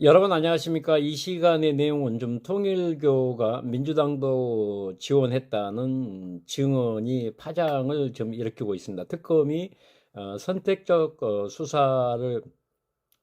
여러분 안녕하십니까? 이 시간의 내용은 좀 통일교가 민주당도 지원했다는 증언이 파장을 좀 일으키고 있습니다. 특검이 어, 선택적 어, 수사를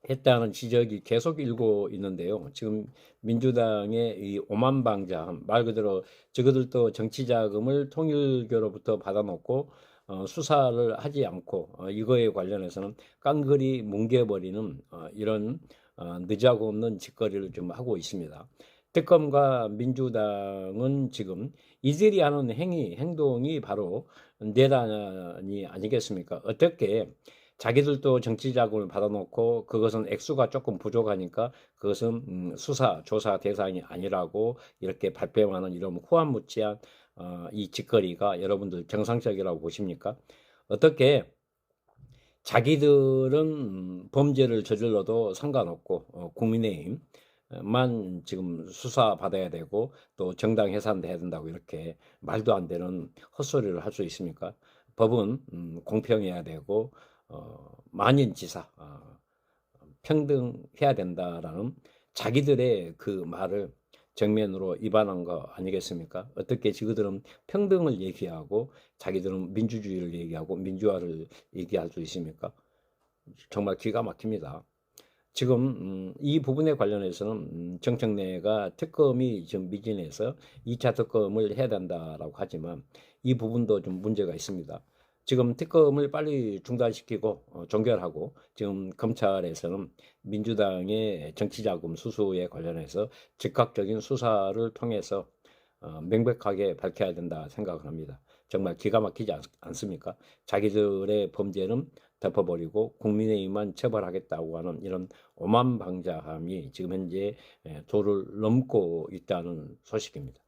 했다는 지적이 계속 일고 있는데요. 지금 민주당의 이 오만방자함, 말 그대로 저그들도 정치 자금을 통일교로부터 받아놓고 어, 수사를 하지 않고 어, 이거에 관련해서는 깡그리 뭉개버리는 어, 이런 어, 늦하고 없는 짓거리를 좀 하고 있습니다. 특검과 민주당은 지금 이들이 하는 행위, 행동이 바로 내란이 아니겠습니까? 어떻게 자기들도 정치 자금을 받아놓고 그것은 액수가 조금 부족하니까 그것은 음, 수사, 조사 대상이 아니라고 이렇게 발뺌하는 이런 후한무치한 어, 이 짓거리가 여러분들 정상적이라고 보십니까? 어떻게 자기들은 음, 범죄를 저질러도 상관없고 어, 국민의힘만 지금 수사 받아야 되고 또 정당 해산도 해야 된다고 이렇게 말도 안 되는 헛소리를 할 수 있습니까? 법은 음, 공평해야 되고 어, 만인지사 어, 평등해야 된다라는 자기들의 그 말을 정면으로 위반한 거 아니겠습니까? 어떻게 지그들은 평등을 얘기하고 자기들은 민주주의를 얘기하고 민주화를 얘기할 수 있습니까? 정말 기가 막힙니다. 지금 음, 이 부분에 관련해서는 음, 정청래가 특검이 지금 미진해서 2차 특검을 해야 된다라고 하지만 이 부분도 좀 문제가 있습니다. 지금 특검을 빨리 중단시키고 어, 종결하고 지금 검찰에서는 민주당의 정치자금 수수에 관련해서 즉각적인 수사를 통해서 어, 명백하게 밝혀야 된다 생각을 합니다. 정말 기가 막히지 않, 않습니까? 자기들의 범죄는 덮어버리고 국민의힘만 처벌하겠다고 하는 이런 오만방자함이 지금 현재 에, 도를 넘고 있다는 소식입니다.